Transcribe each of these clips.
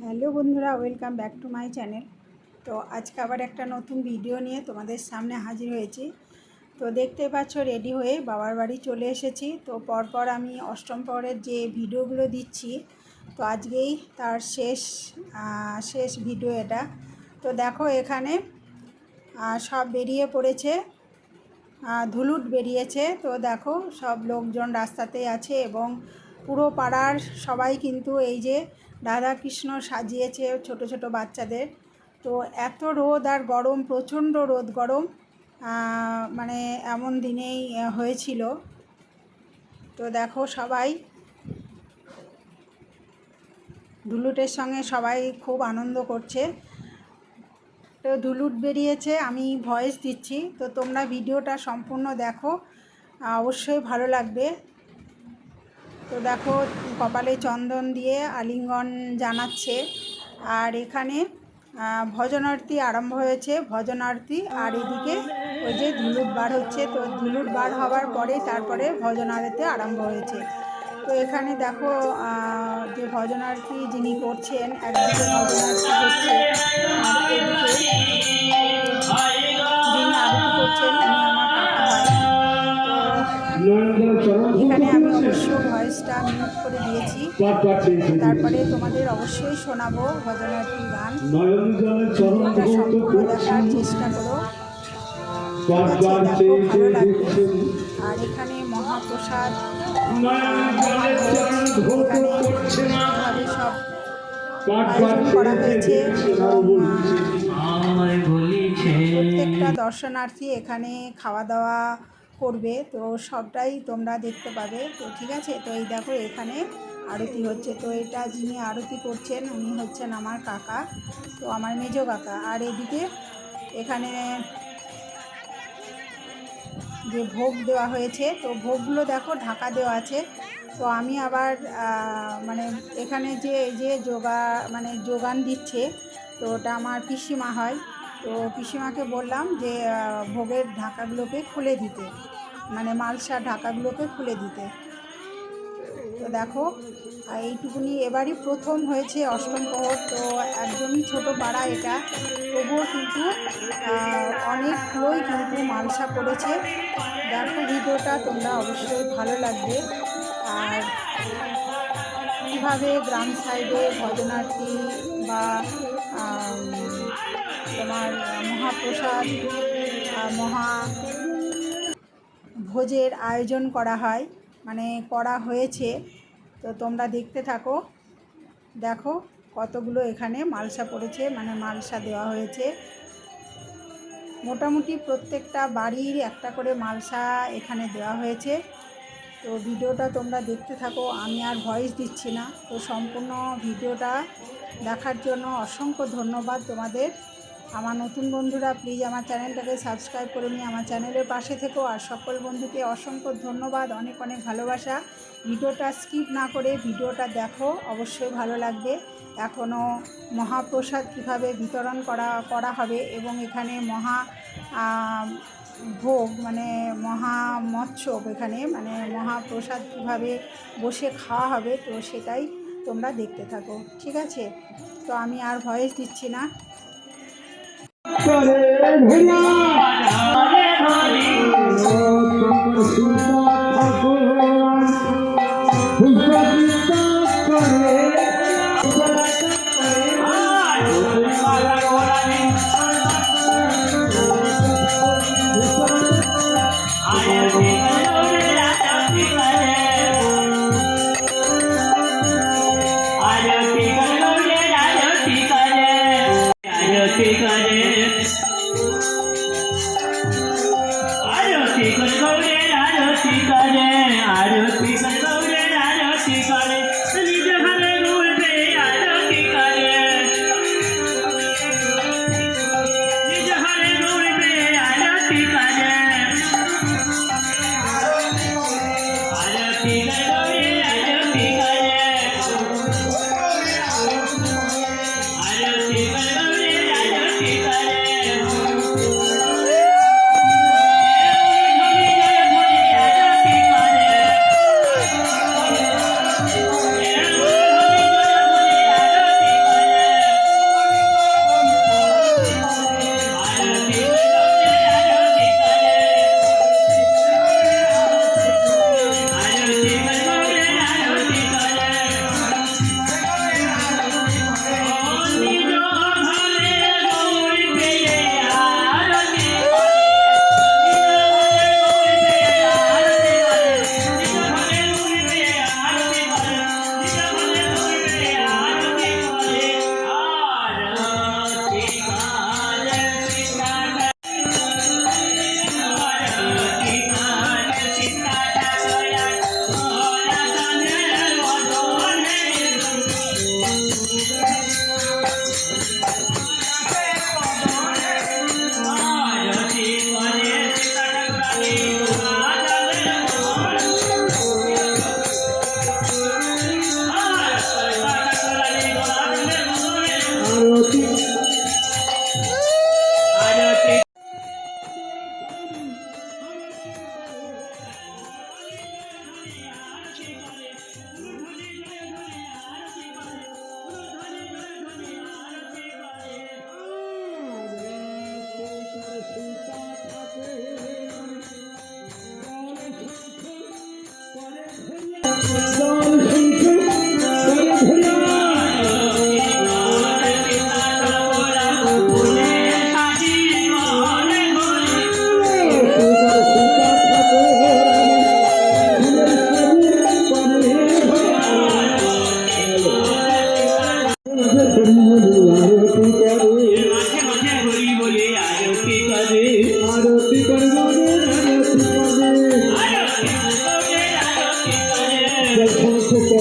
Hello বন্ধুরা, welcome back to my channel. তো আজকে আবার একটা নতুন ভিডিও নিয়ে তোমাদের সামনে হাজির হয়েছি। তো দেখতে পাচ্ছ, রেডি হয়ে বাবার বাড়ি চলে এসেছি। তো পরপর আমি অষ্টম পরের যে ভিডিওগুলো দিচ্ছি, তো আজকেই তার শেষ শেষ ভিডিও এটা। তো দেখো এখানে সব বেরিয়ে পড়েছে ধুলুট বেরিয়েছে। তো দেখো সব লোকজন রাস্তাতেই আছে এবং পুরো পাড়ার সবাই কিন্তু এই যে রাধাকৃষ্ণ সাজিয়েছে ছোট ছোট বাচ্চাদের। তো এত রোদ আর গরম, প্রচণ্ড রোদ, গরম মানে এমন দিনেই হয়েছিল। তো দেখো সবাই। ধুলুটের সঙ্গে সবাই খুব আনন্দ করছে। তো ধুলুট বেরিয়েছে, আমি ভয়েস দিচ্ছি। তো তোমরা ভিডিওটা সম্পূর্ণ দেখো। অবশ্যই ভালো লাগবে। তো দেখো কপালে চন্দন দিয়ে আলিঙ্গন জানাচ্ছে। আর এখানে আহ, ভজনারতি আরম্ভ হয়েছে। ভজনারতি আর এদিকে ওই যে ধুলুট বার হচ্ছে। তো ধুলুট বার হওয়ার পরে তারপরে ভজনারতি আরম্ভ হয়েছে। তো এখানে দেখো যে ভজনারতি যিনি করছেন একদিকে ভজনারতি হচ্ছে যিনি আরতি করছেন এখানে আমি অবশ্য ভয়েসটা মিউট করে দিয়েছি। তারপরে তোমাদের অবশ্যই শোনাবো ভজনার্থী গান। ভিডিওটা সম্পূর্ণ দেখার চেষ্টা করো। দেখো ভালো লাগবে আর এখানে মহাপ্রসাদ। এখানে সব আয়োজন করা হয়েছে। এবং প্রত্যেকটা দর্শনার্থী এখানে খাওয়া দাওয়া করবে, তো সবটাই তোমরা দেখতে পাবে। তো ঠিক আছে, তো এই দেখো এখানে আরতি হচ্ছে। তো এটা যিনি আরতি করছেন, উনি হচ্ছেন আমার কাকা, তো আমার মেজ কাকা। আর এদিকে এখানে যে ভোগ দেওয়া হয়েছে, তো ভোগগুলো দেখো ঢাকা দেওয়া আছে। তো আমি আবার মানে এখানে যে যে যোগা মানে যোগান দিচ্ছে, তো ওটা আমার পিসিমা হয়। তো পিসিমাকে বললাম যে ভোগের ঢাকাগুলোকে খুলে দিতে। মানে মালসা ঢাকাগুলোকে খুলে দিতে। তো দেখো এইটুকুনি এবারই প্রথম হয়েছে অষ্টম প্রহর। তো একদমই ছোট পাড়া এটা। তবুও কিন্তু অনেকগুলোই কিন্তু মালসা করেছে দেখো ভিডিওটা তোমরা অবশ্যই ভালো লাগবে। আর কীভাবে গ্রাম সাইডে ভজনার্থী বা তোমার মহাপ্রসাদ মহা ভোজের আয়োজন করা হয় মানে করা হয়েছে। তো তোমরা দেখতে থাকো। দেখো কতগুলো এখানে মালসা পড়েছে মানে মালসা দেওয়া হয়েছে। মোটামুটি প্রত্যেকটা বাড়ির একটা করে মালসা এখানে দেওয়া হয়েছে। তো ভিডিওটা তোমরা দেখতে থাকো, আমি আর ভয়েস দিচ্ছি না। তো সম্পূর্ণ ভিডিওটা দেখার জন্য অসংখ্য ধন্যবাদ তোমাদের। আমার নতুন বন্ধুরা প্লিজ আমার চ্যানেলটাকে সাবস্ক্রাইব করে নিয়ে আমার চ্যানেলের পাশে থেকো। আর সকল বন্ধুকে অসংখ্য ধন্যবাদ, অনেক অনেক ভালোবাসা। ভিডিওটা স্কিপ না করে ভিডিওটা দেখো, অবশ্যই ভালো লাগবে। এখনও মহাপ্রসাদ কীভাবে বিতরণ করা করা হবে এবং এখানে মহা ভোগ মানে মহা মৎস্য এখানে মানে মহাপ্রসাদ কীভাবে বসে খাওয়া হবে, তো সেটাই তোমরা দেখতে থাকো। ঠিক আছে? তো আমি আর ভয়েস দিচ্ছি না। আরতি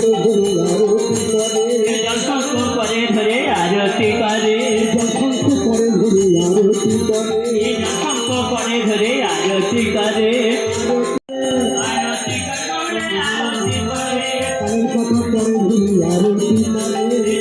আরতি করে আরতি করে আরতি করে।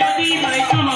যদি হয় তোমার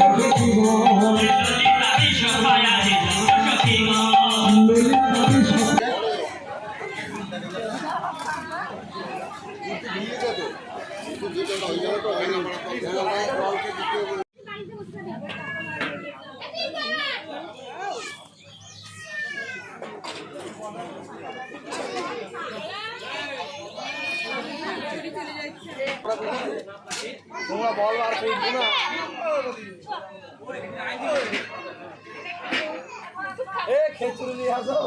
তোমরা বল আর ফিরবো না। এ খেচুরি নিয়ে আসো।